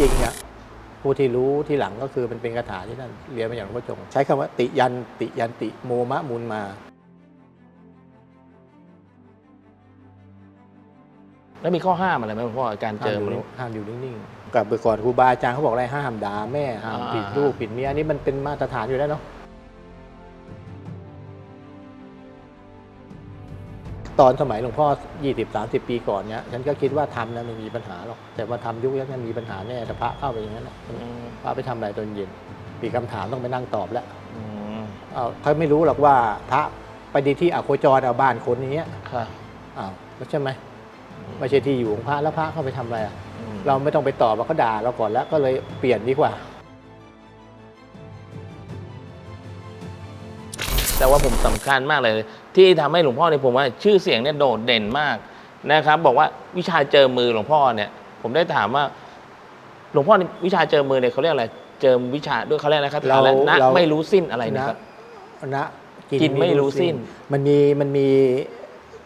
ริงๆเนี่ยผู้ที่รู้ที่หลังก็คือมันเป็นคาถาที่ท่านเรียนมาจากหลวงพ่อจง ใช้คำว่าติยันติยันติโมมะมุนมา แล้วมีข้อห้ามอะไรไหมหลวงพ่อการเจห้ามออยู่มนุนิ่ษงย์ห้ามอยู่นิ่งๆกับเมื่อก่อนครูบาอาจารย์เขาบอกอะไรห้ามด่าแม่ห้ามอ่าผิดลูกผิดเมียอันนี้มันเป็นมาตรฐานอยู่แล้วเนาะ ตอนสมัยหลวงพ่อ 20-30 ปีก่อนเนี่ยฉันก็คิดว่าทำนะไม่มีปัญหาหรอก แต่ว่าทำยุคนี้มีปัญหาแน่แต่พระเข้าไปอย่างนั้นนะอืมพระไปทำอะไรตอนเย็นมีคำถามต้องไปนั่งตอบแล้วอืมอ้าวเขาไม่รู้หรอกว่าพระไปดีที่อโคจรเอาบ้านคนอย่างเงี้ยค่ะอ้าวไม่ใช่ไหมไม่ใช่ที่อยู่ของพระแล้วพระเข้าไปทำอะไรอะอืมเราไม่ต้องไปตอบว่าเขาด่าเราก่อนแล้วก็เลยเปลี่ยนดีกว่า แต่ว่าผมสำคัญมากเลย ที่ทำให้หลวงพ่อเนี่ยผมว่าชื่อเสียงเนี่ยโดดเด่นมากนะครับ บอกว่าวิชาเจอมือหลวงพ่อเนี่ยผมได้ถามว่า หลวงพ่อนี่วิชาเจอมือเนี่ยเขาเรียกอะไร เจอวิชาด้วยเขาเรียกอะไรครับเราแล้วนะเราไม่รู้สิ้นอะไรนะครับนะกินไม่รู้สิ้น มันมีมันมี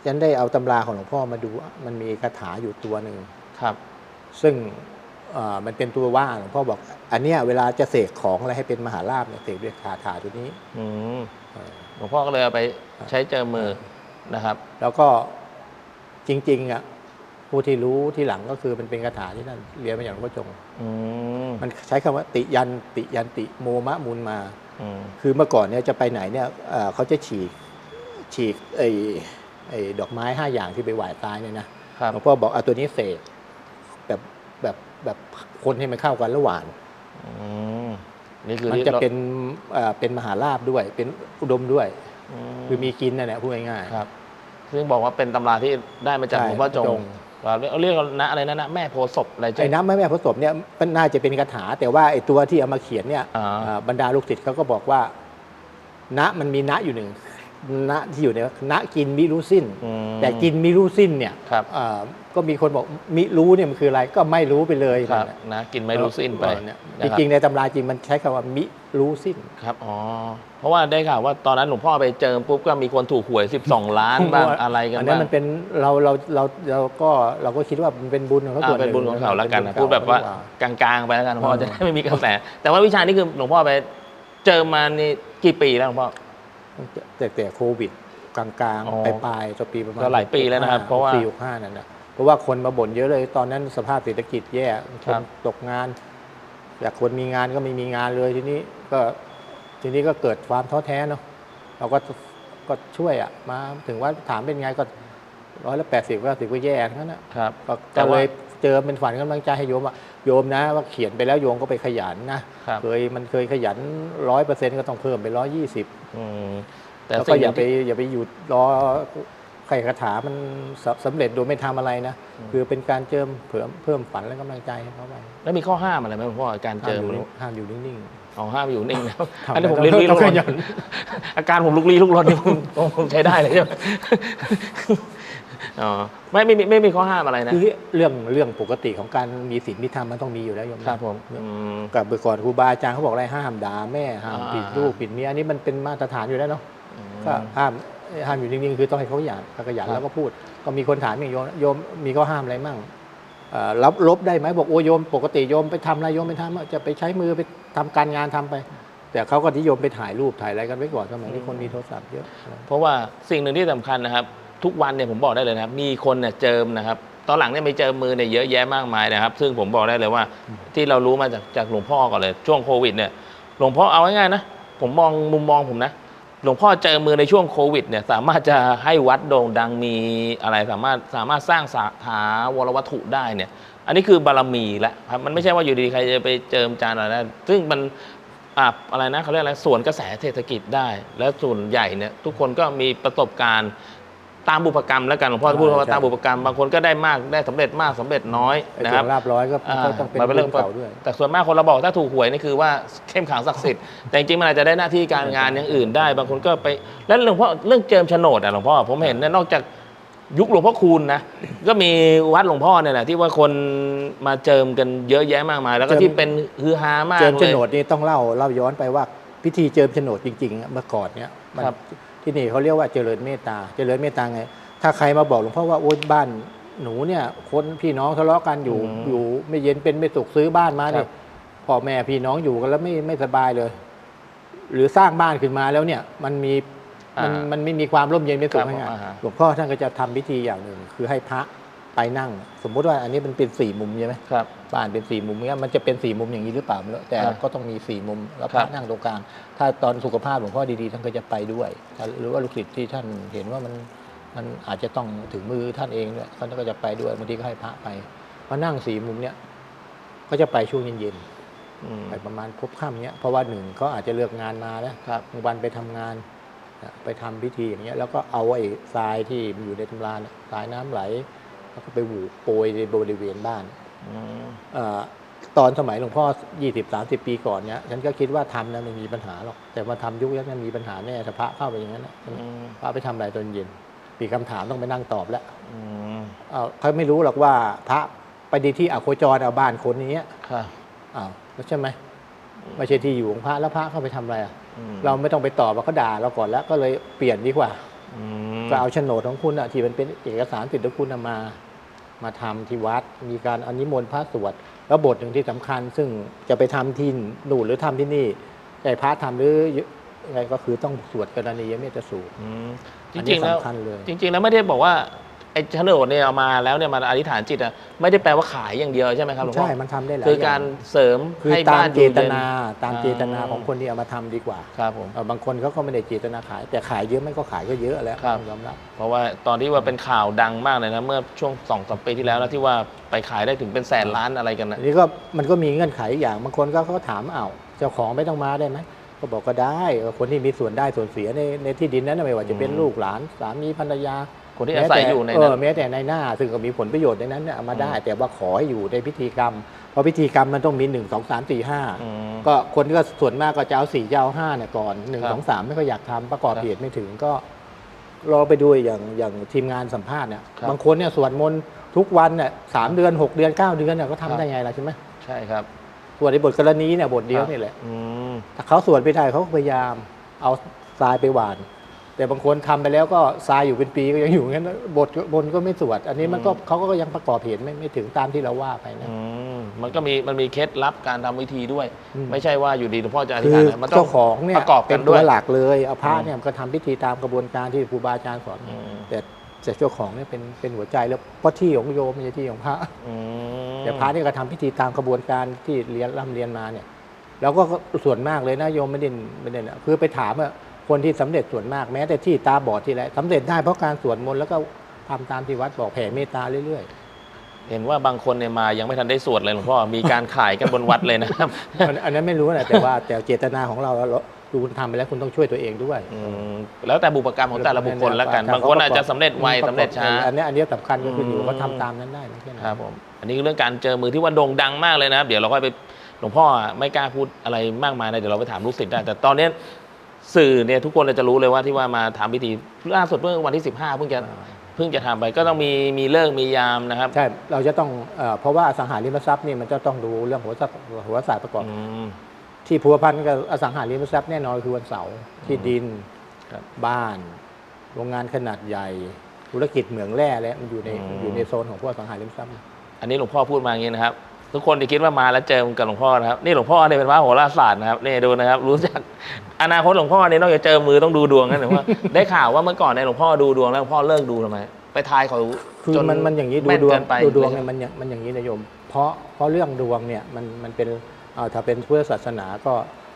ฉันได้เอาตำราของหลวงพ่อมาดู มันมีคาถาอยู่ตัวหนึ่งครับ ซึ่งเอ่อมันเป็นตัวว่าหลวงพ่อบอก อันเนี้ยเวลาจะเสกของอะไรให้เป็นมหาลาภเนี่ยเสกด้วยคาถาตัวนี้ อืมเออห ลวงพ่อก็เลยเอาไปใช้เจอมือนะครับ แล้วก็จริงๆอะผู้ที่รู้ที่หลังก็คือมันเป็นคาถาที่ท่านเรียนมาจากหลวงพ่อจงอืมมันใช้คำว่าติยันติยันติโมมะมุนมา อืมคือเมื่อก่อนเนี่ยจะไปไหนเนี่ยเอ่อเขาจะฉีกฉีกไอ้ไอ้ดอกไม้ห้าอย่างที่ไปไหว้ตายเนี่ยนะครับหลวงพ่อบอกเอาตัวนี้เสกแบบแบบแบบคนให้มันเข้ากันระหว่าง อืม นี่คือมันที่จะราเป็นเอ่อเป็นมหาลาภด้วย เป็นอุดมด้วยอืคือมีกินนั่นแหละพูดง่ายครับ ซึ่งบอกว่าเป็นตำราที่ได้มาจากใช่หลวงพ่อจจงงเราเรียกเรียกว่านะอะไรนะนะแม่โพธิ์ศพอะไรๆไอ้น้ำแม่แม่ผสมเนี่ยมันน่าจะเป็นคาถา แต่ว่าไอ้ตัวที่เอามาเขียนเนี่ยอ่าเอ่อบรรดาลูกศิษย์เขาก็บอกว่าณมันมีณอยู่หนึ่ง ณที่อยู่เนี่ยณกินมิรู้สิ้นอืมแต่กินมิรู้สิ้นเนี่ยครับเอ่อก็มีคนบอกมิรู้เนี่ยมันคืออะไรก็ไม่รู้ไปเลยครับนั่นน่ะนะกินไม่รู้สิ้นไปเออเนี่ยนะจคบริงๆในตำราจริงมันใช้คำว่ามิรู้สิ้นครับอ๋อเพราะว่าได้ข่าวว่าตอนนั้นหลวงพ่อไปเจอปุ๊บก็มีคนถูกหวย 12 ล้านบ้างอะไรกันอันนี้บ้างมันเป็นเราเราเราเราก็เราก็คิดว่ามันเป็นบุญของเขาส่วอ่านหเป็นนึ่งบุญของเขาแล้วกันนะเป็พูญดขแบบว่าดีกกลางๆไปแล้วกันหลวงพ่อเออจะได้ไม่มีกระแสแต่ว่าวิชานี้คือหลวงพ่อไปเจอมานี่กี่ปีแล้วหลวงพ่อ แต่แต่โควิด กลางอ๋อๆปลายปลายๆตัวปีประมาณก็หลายปีแล้วนะครับ เพราะว่าปีหกห้านั่นนะเพราะว่าคนมาบ่นเยอะเลยตอนนั้นสภาพเศรษฐกิจแย่คครันบตกงานแต่คนมีงานก็ไม่มีงานเลยทีนี้ก็ทีนี้ก็เกิดความท้อแท้เนาะเราก็ก็ช่วยอะมาถึงว่าถามเป็นไงก็ร้อยละแปดสิบก็สิบก็แย่ทั้งนั้นนะครับก็แต่ก็ว่าเลยเจอเป็นฝันกำลังใจให้โยมว่า โยมนะ ว่าเขียนไปแล้วโยมก็ไปขยันนะครับ เคยมันเคยขยันร้อยเปอร์เซ็นต์ก็ต้องเพิ่มไปร้อยยี่สิบอืมแต่แล้วก็สิ่งอย่าไปที่ อย่าไปหยุดรอใครคาถามันสำสำเร็จโดยไม่ทำอะไรนะคือเป็นการเจิมเพิ่มเพิ่มฝันและกำลังใจให้เขาไปแล้วมีข้อห้ามอะไรไหมหลวงพ่อการเจอมนุษย์ห้ามอยู่นิ่งอ๋อห้ามอยู่นิ่งนะทำอันนี้ผมไปลุกลี้ลุกลต้องนขยันอาการผมลุกลี้ลุกลนนี่ผมผมผมใช้ได้เลยใช่ไหม อ๋อไม่ไม่มีไม่มีข้อห้ามอะไรนะๆคือเรื่องเรื่องปกติของการมีศีลมีธรรมมันต้องมีอยู่แล้วโยมนะครับผมอืม กับเมื่อก่อนครูบาอาจารย์เขาบอกอะไรห้ามด่าแม่ห้ามอ่า ผิดลูกผิดเมียอันนี้มันเป็นมาตรฐานอยู่แล้วเนาะก็ห้ามห้ามอยู่นิ่งๆคือต้องให้เขาขยันขยันครับแล้วก็พูด ก็มีคนถามอย่างโยมโยมมีข้อห้ามอะไรมั่งเอ่อรับลบได้ไหมบอกโอ้โยม ปกติโยมไปทำอะไรโยมไปทำอะจะไปใช้มือไปทำการงานทำไป แต่เขาก็นิยมไปถ่ายรูปถ่ายอะไรกันไว้ก่อนสมัยนี้คนมีโทรศัพท์เยอะ เพราะว่าสิ่งหนึ่งที่สำคัญนะครับ ทุกวันเนี่ยผมบอกได้เลยนะครับมีคนเนี่ยเจิมนะครับ ตอนหลังเนี่ยไม่เจอมือเนี่ยเยอะแยะมากมายนะครับ ซึ่งผมบอกได้เลยว่าที่เรารู้มาจากจากหลวงพ่อก่อนเลยช่วงโควิดเนี่ยหลวงพ่อเอาง่ายๆนะผมมองมุมมองผมนะหลวงพ่อเจอมือในช่วงโควิดเนี่ยสามารถจะให้วัดโด่งดังมีอะไรสามารถสามารถสร้างสาถาวรวัตถุได้เนี่ย อันนี้คือบารมีแล้วครับมันไม่ใช่ว่าอยู่ดีๆใครจะไปเจิมจานอะไรนะซึ่งมันอะอะไรนะเขาเรียกอะไรส่วนกระแสเศรษฐกิจได้ และส่วนใหญ่เนี่ยทุกคนก็มีประสบการณ์ ตามบุพกรรมแล้วกันหลวงพ่อพูดว่าตามบุพกรรมบางคนก็ได้มากได้สำเร็จมากสำเร็จน้อยไอ้นะคส่รัวบนลาบร้อยก็อ่าก็ต้องเป็นมันเป็นเรื่องเก่าด้วยแต่ส่วนมากคนเราบอกถ้าถูกหวยนี่คือว่าเข้มขังศักดิ์สิทธิ์แต่จริงๆมันอาจจะได้หน้าที่การงานอย่างอื่นได้ บางคนก็ไปแล้วหลวงพ่อเรื่องเจิมโฉนดอะหลวงพ่อผมเห็นนะนอกจากยุคหลวงพ่อคูณนะก็มีวัดหลวงพ่อเนี่ยแหละที่ว่าคนมาเจิมกันเยอะแยะมากมาย แล้วก็เจิมที่เป็นฮือฮามากเจิมโฉเลยนดนี่ต้องเล่าเล่าย้อนไปว่าพิธีเจิมโฉนดจริงๆอะเมื่อก่อนเนี่ยมันครับ ที่นี่เขาเรียกว่าเจริญเมตตา เจริญเมตตาไง ถ้าใครมาบอกหลวงพ่อว่าโอ๊ยบ้านหนูเนี่ย คนพี่น้องทะเลาะกันอยู่อืมอยู่ไม่เย็นเป็นไม่สุขซื้อบ้านมาครัเนี่ยบ พ่อแม่พี่น้องอยู่กันแล้วไม่ไม่สบายเลย หรือสร้างบ้านขึ้นมาแล้วเนี่ย มันมีมันอ่า มัมันไม่มีความร่มเย็นเป็นสุขครับง่ายอ่าฮะๆหลวงพ่อท่านก็จะทำพิธีอย่างหนึ่ง คือให้พระ ไปนั่ง สมมุติว่าอันนี้มันเป็นสี่มุมใช่ไหมครับบ้านเป็นสี่มุมเนี่ยมันจะเป็นสี่มุมอย่างนี้หรือเปล่าไม่รู้แต่ครับก็ต้องมีสี่มุมแล้วพครัระบนั่งตรงกลาง ถ้าตอนสุขภาพหลวงพ่อดีๆท่านก็จะไปด้วยถ้าหรือว่าลูกศิษย์ที่ท่านเห็นว่ามันมันอาจจะต้องถึงมือท่านเองเนี่ยท่านก็จะไปด้วยบางทีก็ให้พระไปพอนั่งสี่มุมเนี่ยก็จะไปช่วงเย็นอืมๆไปประมาณพบค่ำเนี้ยเพราะว่าหนึ่งเขาอาจจะเลือกงานมาแล้วครับบางวันไปทำงานนะไปทำพิธีอย่างเงี้ยแล้วก็เอาไอ้ทรายที่มันอยู่ในตำราเนี่ยทรายน้ำไหล แล้วก็ไปหวูโปรยในบริเวณบ้านอืมเอ่อตอนสมัยหลวงพ่อ 20 30 ปีก่อนเนี่ยฉันก็คิดว่าทำนะไม่มีปัญหาหรอก แต่มาทำยุคนี้มันมีปัญหาแน่ถ้าพระเข้าไปอย่างนั้นนะอืมพระไปทำอะไรตอนเย็นมีคำถามต้องไปนั่งตอบแล้วอืมเอ้าเขาไม่รู้หรอกว่าพระไปดีที่อโคจรเอาบ้านคนอย่างเงี้ยครับอ้าวแล้วใช่ไหมไม่ใช่ที่อยู่ของพระแล้วพระเข้าไปทำอะไรอะอืมเราไม่ต้องไปตอบว่าเขาด่าเราก่อนแล้วก็เลยเปลี่ยนดีกว่าอืม ก็เอาโฉนดของคุณอะที่มันเป็นเอกสารสิทธิ์ของคุณอะมา มาทำที่วัด มีการอนิมนต์พระสวดแล้วบทหนึ่งที่สำคัญ ซึ่งจะไปทำที่นู่นหรือทำที่นี่แต่พระทำหรือยังไงก็คือต้องสวดกรณียเมตสูตรอืมจอันรินี้งๆแล้วสำคัญเลยจริง ๆ แล้วไม่ได้บอกว่า ไอ้โฉนดเนี่ยเอามาแล้วเนี่ยมาอธิษฐานจิตอะไม่ได้แปลว่าขายอย่างเดียวใช่ไหมครับหลวงพ่อใช่มันทำได้หลายคืออย่การรเสริมคือให้ตาบ้ามนอเจยู่ตย็นาตามเจตนาอ่าของคนที่เอามาทำดีกว่าครับผม เออบางคนเขาก็ไม่ได้เจตนาขาย แต่ขายเยอะไม่ก็ขายก็เยอะแล้วครับ ยอมรับ เพราะว่าตอนที่ว่าเป็นข่าวดังมากเลยนะ เมื่อช่วงสองสามปีที่แล้วแล้วที่ว่าไปขายได้ถึงเป็นแสนล้านอะไรกันนะ อันนี้ก็มันก็มีเงื่อนไขอย่างบางคนก็เขาถามอ้าวเจ้าของไม่ต้องมาได้ไหมก็บอกก็ได้คนที่มีส่วนได้ส่วนเสียในในที่ดินนั้นนะไม่ว่าจะเป็นอืม ลูกหลานสามีภรรยา คนที่อาศัยอยู่ในเอนั้อนแม้แต่ในหน้า ซึ่งก็มีผลประโยชน์ในนั้นเนี่ยเอามาได้อืมแต่ว่าขอให้อยู่ในพิธีกรรม เพราะพิธีกรรมมันต้องมีหนึ่งสองสามสี่ห้าอืมก็คนก็ส่วนมากก็จะเอาสี่จะเอาห้าเนี่ยก่อนหนึ่งครับสองสามไม่ค่อยอยากทำประกอบครับเหตุไม่ถึงก็รอไปดูอย่างอย่างทีมงานสัมภาษณ์เนี่ยครับบางคนเนี่ยสวดมนต์ทุกวันเนี่ยสามเดือนหกเดือนเก้าเดือนเนี่ยก็ครัทำบได้ไงล่ะใช่ไหมใช่ครับสวดในบทกรณีเนี่ยบทเดียวนี่แหละอืมถ้าเขาสวดไม่ได้เขาก็พยายามเอาทรายไปหวาน แต่บางคนทำไปแล้วก็ทรายอยู่เป็นปีก็ยังอยู่งั้นบทบนก็ไม่สวด อันนี้มันก็อืมเขาก็ยังประกอบเหตุไม่ไม่ถึงตามที่เราว่าไปนะอืมมันก็มีมันมีเคล็ดลับการทำวิธีด้วยอืมไม่ใช่ว่าอยู่ดีหลวงพ่อจะอธิษคืฐาอนนะมันต้อเจ้างของเนี่ยประกอบกัเป็นนด้ตัววยหลักเลยเอาพระอืมเนี่ยมันก็ทำพิธีตามกระบวนการที่ครูบาอาจารย์สอนอืมแต่แต่เจ้าของเนี่ยเป็นเป็นหัวใจแล้วเพราะที่ของโยมไม่ใช่ที่ของพระอืมแต่พระนี่ก็ทำพิธีตามกระบวนการที่เรียนร่ำเรียนมาเนี่ย แล้วก็ส่วนมากเลยนะโยมไม่ได้ไม่ได้นะคือไปถามว่า คนที่สำเร็จส่วนมากแม้แต่ที่ตาบอดที่ไรสำเร็จได้เพราะการสวดมนต์แล้วก็ทำตามที่วัดบอกแผ่เมตตาเรื่อยเห็นว่าบางคนเนี่ยมายังไม่ทันได้สวดเลยหลวงพ่อมีการขายกันบนวัดเลยนะครับๆอันอันนั้นไม่รู้นะแต่ว่าแต่เจตนาของเราเราดูคุณทำไปแล้วคุณต้องช่วยตัวเองด้วยอืมแล้วแต่บุพกรรมของแต่ละบุคคลแล้วกัน บางคนอาจจะสำเร็จไวสำเร็จช้าอันนี้อันนี้สำคัญก็คืออยู่อืมว่าทำตามนั้นได้ไม่ใช่นะครับผมอันนี้คือเรื่องการเจอมือที่ว่าโด่งดังมากเลยนะครับ เดี๋ยวเราค่อยไปหลวงพ่อไม่กล้าพูดอะไรมากมายนะเดี๋ยวเราไปถามลูกศิษย์ได้แต่ตอนเนี้ย สื่อเนี่ยทุกคนจะรู้เลยว่าที่ว่ามาทำพิธีล่าสุดเมื่อวันที่ 15เพิ่งจะเพิ่งจะทำไปก็ต้องมีมีเลิกษ์มียามนะครับ ใช่ เราจะต้องเอ่อเพราะว่าอสังหาริมทรัพย์นี่มันจะต้องดูเรื่องหัวศาสตร์หัวศาสตร์ประกอบ อืม ที่พัวพันกับอสังหาริมทรัพย์แน่นอนคือวันเสาร์ที่ดินครับ บ้าน โรงงานขนาดใหญ่ ธุรกิจเหมืองแร่และมันอยู่ในอืมอยู่ในโซนของพวกอสังหาริมทรัพย์ อันนี้หลวงพ่อพูดมาอย่างนี้นะครับ ทุกคนที่คิดว่ามาแล้วเจอกับหลวงพ่อนะครับนี่หลวงพ่อเนี่ยเป็นพระโหราศาสตร์นะครับนี่ดูนะครับ รู้จักอนาคตหลวงพ่อเนี่ยนอกจากเจอมือต้องดูดวงนะหลวงพ่อได้ข่าวว่าเมื่อก่อนเนี่ยหลวงพ่อดูดวงแล้วหลวงพ่อเลิกดูทำไมไปทายเขาคือจมันมันอย่างนี้ดูแม่นดวงเกินไปดูดวงเนี่ยมันอย่างมันอย่างนี้นะโยม เพราะเพราะเรื่องดวงเนี่ยมันมันเป็นเอ่อถ้าเป็นพุทธศาสนาก็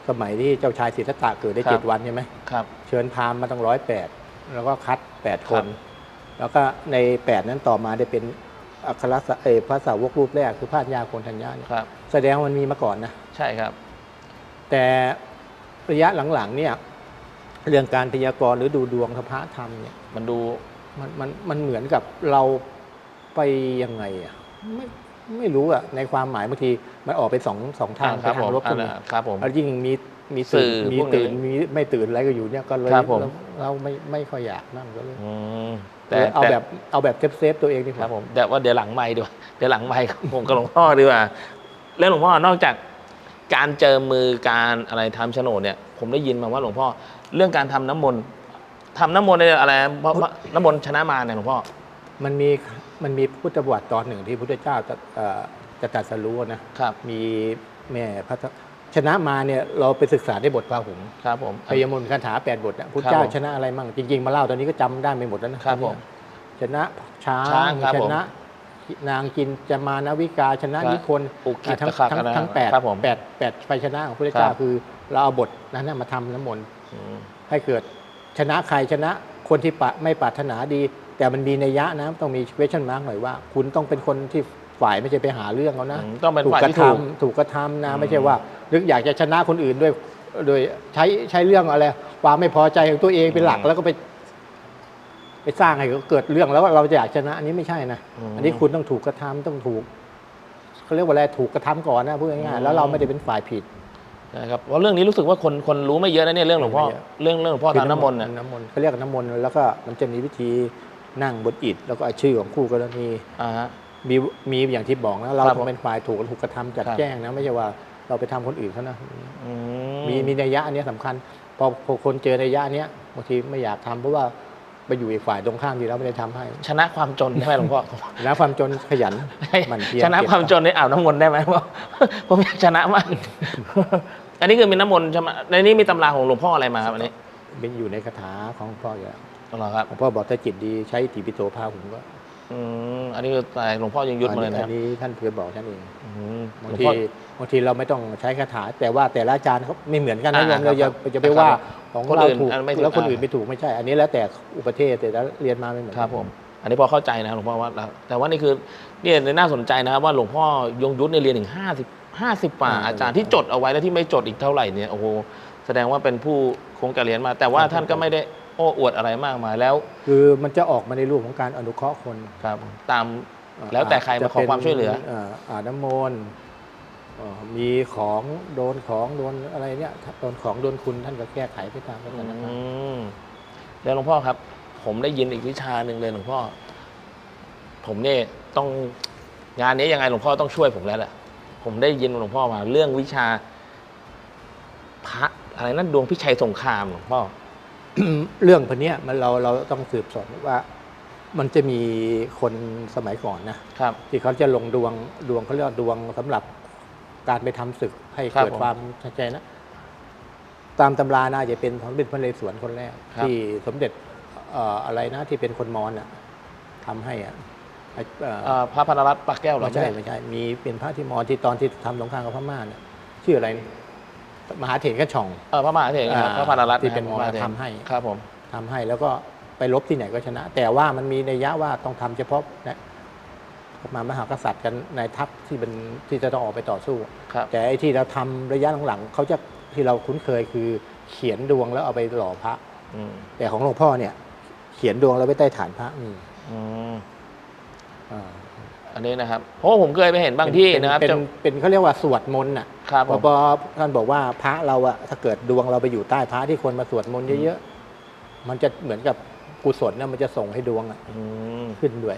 สมัยที่เจ้าชายสิทธัตถะเกิดได้เจ็ดวันใช่ไหมครับเชิญพราหมณ์มาตั้งร้อยแปดแล้วก็คัดแปดคครับนแล้วก็ในแปดนั้นต่อมาได้เป็น อัครสะเอยพระสาวกรูปแรกคือพระญาโคนทัญญาเนี่ยครับ แสดงว่ามันมีมาก่อนนะ ใช่ครับ แต่ระยะหลังๆเนี่ยเรื่องการพยากรณ์หรือดูดวงทพระธรรมเนี่ยมันดูมันมันมันเหมือนกับเราไปยังไงอะไม่ไม่รู้อะในความหมายบางทีมันออกไปสองสองทางคไปรับผทางมลบอัก็นมีนั้นครับผมแล้วยิ่งมีมีสื่ตื่อนมีพวกนี้ตื่นมีไม่ตื่นอะไรก็อยู่เนี่ยก็เลยครับผมเราเราไม่ไม่ค่อยอยากนั่งก็เลยอืม แต่เอาแบบเอาแบบเซฟเซฟๆตัวเองดีกครัว่าบผมแต่ว่าเดี๋ยวหลังไม่ดีกว่าเดี๋ยวหลังไม่ผมกับหลวงพ่อดีกว่าแล้วหลวงพ่อนอกจากการเจอมือการอะไรทำโฉนดเนี่ย ผมได้ยินมาว่าหลวงพ่อเรื่องการทำน้ำมนต์ทำน้ำมนต์ในอะไรเพราะว่าน้ำมนต์ชนะมารเนี่ยหลวงพ่อ มันมีมันมีพุทธประวัติตอนหนึ่งที่พุทธเจ้าจะเอ่อจะตรัสรู้นะครับ มีแม่พระ ชนะมาเนี่ยเราไปศึกษาได้บทพาหุงครับผมพยมนต์คาถาแปดบทนะพุทธครับเจ้าผมชนะอะไรมั่งจริง ๆ มาเล่าตอนนี้ก็จำได้ไม่หมดแล้วนะครับผมชนะช้างช้างครับชผมนะ นางกินจมานาวิกาชนะครับนิคนอุคิอะทั้งตะคักทั้งอะไรทั้งแปดครับผมแปดแปดไฟชนะของพระเจ้าครับคือ เราเอาบทนั้นนะมาทำน้ำมนต์อืมให้เกิดชนะใครชนะคนที่ปะไม่ปรารถนาดี แต่มันมีนัยยะนะต้องมี question mark หน่อยว่า คุณต้องเป็นคนที่ ฝ่ายไม่ใช่ไปหาเรื่องเขานะอืมต้องเป็นถูกฝ่ายกระที่ถูกทำถูกกระทำนะอืมไม่ใช่ว่านึกอยากจะชนะคนอื่นด้วย โดยใช้ใช้เรื่องอะไรความไม่พอใจของตัวเองเป็นหลักแล้วก็ไป ไปสร้างให้เขาเกิดเรื่องแล้วเราจะอยากชนะอันนี้ไม่ใช่นะอันนี้คุณต้องถูกกระทำต้องถูกเขาเรียกว่าอะไรถูกกระทำก่อนนะพูดง่ายๆแล้วเราไม่ได้เป็นฝ่ายผิด นะครับเพราะเรื่องนี้รู้สึกว่าคนคนรู้ไม่เยอะนะเนี่ยเรื่องหลวงพ่อไม่เยอะ เรื่องเรื่องหลวงพ่อทานน้ำมนต์น่ะน้ำมนต์เขาเรียกน้ำมนต์แล้วก็มันจะมีวิธีนั่งบนอิฐแล้วก็เอาชื่อของคู่กรณี อ่าฮะ มีมีอย่างที่บอกนะเราครับต้องเป็นฝ่ายถูกถูกกระทำจัดครับ แจ้งนะไม่ใช่ว่าเราไปทำคนอื่นเขานะอืมีมีนัยยะอันเนี้ยสำคัญ พอพอคนเจอนัยยะเนี้ยบางทีไม่อยากทำเพราะว่าไปอยู่อีกฝ่ายตรงข้ามดีแล้วไม่ได้ทำให้ชนะความจนใช่ไหมหลวงพ่อ นะความจนขยันหมันเพียรชนะความจนในอ่าวน้ำมนต์ได้ไหมพ่อ ผมอยากชนะมาก อันนี้คือมีน้ำมนต์ใช่ไหมในนี้มีตำราของหลวงพ่ออะไรมาครับอันนี้เป็นอยู่ในคาถาของพ่ออยู่แล้วเหรอครับ หลวงพ่อบอกถ้าจิตดีใช้อิติปิโสพาหุงก็ อืมอันนี้คือแต่หลวงพ่อยังยุดมาเลยนะคอัรับนนี้ท่านเพื่อบอกท่านเองอืมหลบางวงทีพ่อ บางทีเราไม่ต้องใช้คาถา แต่ว่าแต่ละอาจารย์เขาไม่เหมือนกันนะอ่าโยมเราอย่าครับจะไปว่าของคนเราอื่นถูกอันไม่ถูกแล้วคนอื่นอ่า ไม่ถูกไม่ใช่ อันนี้แล้วแต่อุปเทศแต่ละเรียนมาไม่เหมือนคกัรับผม อันนี้พอเข้าใจนะครับหลวงพ่อว่าแล้วแต่ว่านี่คือเนี่ยน่าสนใจนะครับว่าหลวงพ่อยงยุทธเนี่ยเรียนถึงห้าสิบห้าสิบป่าอาจารย์ที่จดเอาไว้แล้วที่ไม่จดอีกเท่าไหร่เนี่ยโอ้โหแสดงว่าเป็นผู้คงจะเรียนมา แต่ว่าท่านก็ไม่ได้ โอ้อวดอะไรมากมายแล้วคือมันจะออกมาในรูปของการอนุเคราะห์คนครับตามแล้วแต่ใครมาขอความช่วยเหลือจะป็นาอาบน้ำมนต์เอ่อมีของโดนของโดนอะไรเนี่ยโดนของโดนคุณท่านก็แก้ไขไปตามสถานการณ์อืมแล้วหลวงพ่อครับ ผมได้ยินอีกวิชาหนึ่งเลยหลวงพ่อ ผมเนี่ยต้องงานนี้ยังไงหลวงพ่อต้องช่วยผมแล้วแหละผมได้ยินหลวงพ่อมาเรื่องวิชา พระอะไรนั่นดวงพิชัยสงครามหลวงพ่อ เรื่องพวกเนี้ยมันเราเราต้องสืบสวนว่า มันจะมีคนสมัยก่อนนะครับ ที่เขาจะลงดวงดวงเขาเรียกว่าดวงสำหรับการไปทำศึกให้ครับเกิดผมความชัดเจนนะ ตามตำราน่าจะเป็นสมเด็จพระนเรศวรคนแรก ครับ ที่สมเด็จเอ่ออะไรนะที่เป็นคนมอญอะทำให้อะไอ้เอ่อเอ่อพระพนรัตน์ปากแก้วเหรอไม่ใช่ไม่ใช่ มีเป็นพระที่มอญที่ตอนที่ทำสงครามกับพม่าเนี่ยชื่ออะไรนะ มหาเถรกระช่องเออพระมหาเถรครับอ่าพระพนรัตน์ที่เป็นะมอญพระาเถรทำให้ครับผมทำให้แล้วก็ไปลบที่ไหนก็ชนะ แต่ว่ามันมีนัยยะว่าต้องทำเฉพาะนะมามหากษัตริย์กันในทัพที่เป็นที่จะต้องออกไปต่อสู้ครับแต่ไอ้ที่เราทำระยะหลังๆเขาจะที่เราคุ้นเคยคือเขียนดวงแล้วเอาไปหล่อพระอืมแต่ของหลวงพ่อเนี่ย เขียนดวงแล้วไว้ใต้ฐานพระมีอืมอ่าอันนี้นะครับเพราะว่าผมเคยไปเห็นบางที่นะครับเป็นจะเป็นเป็นเขาเรียกว่าสวดมนต์น่ะ ครับพผอมพอท่านบอกว่าพระเราอะถ้าเกิดดวงเราไปอยู่ใต้พระที่คนมาสวดมนต์เยอะๆ มันจะเหมือนกับกุศลเนี่ยมันจะส่งให้ดวงอะอืมขึ้นด้วย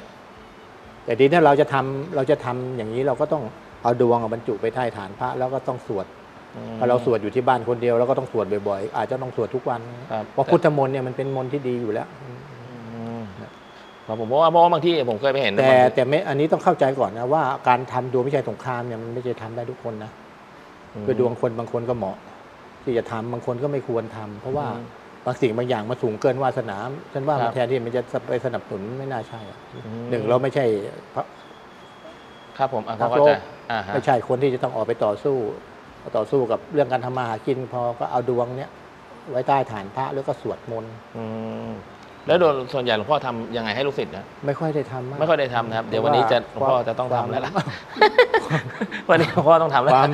แต่ทีนี้เราจะทำเราจะทำอย่างนี้เราก็ต้องเอาดวงอะบรรจุไปใต้ฐานพระแล้วก็ต้องสวดพอเราสวดอยู่ที่บ้านคนเดียวเราก็ต้องสวดบ่อยๆ อาจจะต้องสวดทุกวันครับเพราะพุทธมนต์เนี่ยมันเป็นมนต์ที่ดีอยู่แล้ว อืมครับผมเพราะว่าเพราะว่าบางที่ผมเคยไปเห็นแต่บางที่แต่ไม่อันนี้ต้องเข้าใจก่อนนะว่าการทำดวงวิจัยสงครามเนี่ยมันไม่ใช่ทำได้ทุกคนนะม คือดวงคนบางคนก็เหมาะ ที่จะทำบางคนก็ไม่ควรทำเพราะว่าอืมบางสิ่งบางอย่างมาสูงเกินวาสนาฉันว่าครัมันบแทนที่มันจะไปสนับสนุนไม่น่าใช่อะอืมหนึ่งเราไม่ใช่พระครับผมอะครัเขาบเข้าใจอ่าฮะไม่ใช่คนที่จะต้องออกไปต่อสู้ต่อสู้กับเรื่องการทำมาหากินพอก็เอาดวงเนี้ยไว้ใต้ฐานพระแล้วก็สวดมนต์อืม แล้วโดยส่วนใหญ่หลวงพ่อทำยังไงให้ลูกศิษย์นะไม่ค่อยได้ทำากไม่ค่อยได้ทำนะครับ เดี๋ยววันนี้จะหลวงพ่อจะต้องควาทำมแล้วล่ะวันนี้หลวงพ่อต้องทำแล้วความ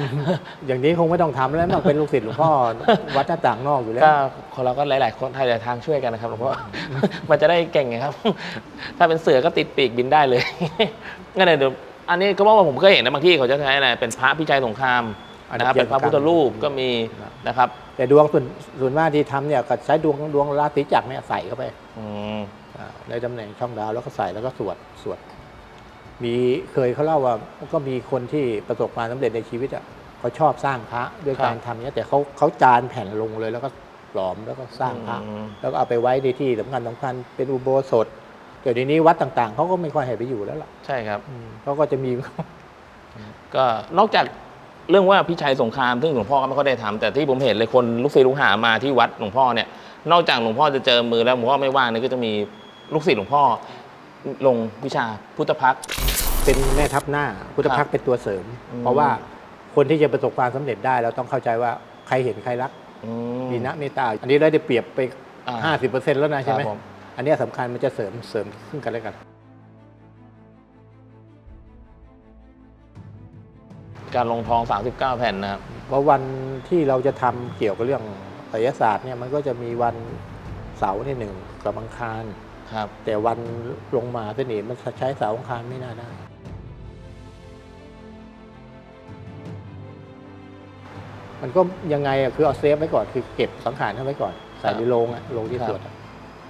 อย่างนี้คงไม่ต้องทำแล้วมั้งเป็นลูกศิษย์หลวงพ่อวัดหน้าต่างนอกอยู่แล้วก็คนเราก็หลาย ๆ คนหลายๆทางช่วยกันนะครับหลวงพ่อมันจะได้เก่งไงครับ ถ้าเป็นเสือก็ติดปีกบินได้เลยงั้นเดี๋ยวอันนี้ก็ว่าผมเคยเห็นนะบางที่เขาจะใช้อะไรเป็นพระพิชัยสงคราม นะครับเป็นพระพุทธรูปก็มีนะครับ แต่ดวงส่วนส่วนมากที่ทำเนี่ยก็ใช้ดวงดวงราศีจักรเนี่ยใส่เข้าไปอืมอ่าในตำแหน่งช่องดาวแล้วก็ใส่แล้วก็สวดสวด มีเคยเขาเล่าว่าก็มีคนที่ประสบความสำเร็จในชีวิตอะเขาชอบสร้างพระด้วยการทำเนี้ยแต่เขาเขาจานแผ่นลงเลยแล้วก็หลอมแล้วก็สร้างพระอืม แล้วก็เอาไปไว้ในที่สำคัญสำคัญเป็นอุโบสถแต่เดี๋ยวนี้วัดต่างๆเขาก็ไม่ค่อยให้ไปอยู่แล้วล่ะใช่ครับ อืมเขาก็จะมี ก็นอกจาก เรื่องว่าพิชัยสงครามซึ่งหลวงพ่อก็ไม่ค่อยได้ทำแต่ที่ผมเห็นเลยคนลูกศิษย์ลูกหามาที่วัดหลวงพ่อเนี่ยนอกจากหลวงพ่อจะเจอมือแล้วหลวงพ่อไม่ว่างเนี่ยก็จะมีลูกศิษย์หลวงพ่อลงวิชาพุทธพักตร์เป็นแม่ทัพหน้าพุทธครับพักตร์เป็นตัวเสริม อืม เพราะว่าคนที่จะประสบความสำเร็จได้เราต้องเข้าใจว่าใครเห็นใครรักอืม ดีนะเมตตาอันนี้เราได้เปรียบไป อ่าห้าสิบเปอร์เซ็นต์แล้วนะใช่ไหมครับผม อันเนี้ยสำคัญมันจะเสริมเสริมซึ่งกันและกัน การลงทอง 39 แผ่นนะครับ เพราะวันที่เราจะทำเกี่ยวกับเรื่องไสยศาสตร์เนี่ยมันก็จะมีวันเสาร์ที่หนึ่งกับอังคารครับ แต่วันลงมาเสน่ห์มันใช้เสาร์อังคารไม่น่าได้ มันก็ยังไงอะคือเอาเซฟไว้ก่อนคือเก็บสังขารเอาไว้ก่อน ใส่ในโรงอะโรงที่ครับสวดอะ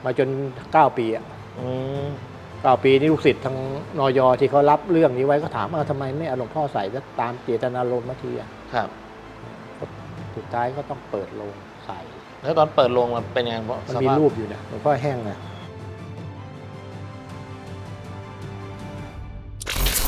มาจนเก้าปีอะอืมเก้าปีนี่ลูกศิษย์ทางนอยที่เขารับเรื่องนี้ไว้ก็ถามว่าทำไมไม่เอาหลวงพ่อใส่ซะตามเจตนารมณ์มาทีอะครับ สุดท้ายก็ต้องเปิดโรงใส่ แล้วตอนเปิดโรงมันเป็นยังไงเพราะมันสมีภาพรูปอยู่นะหลวงพ่อแห้งนะ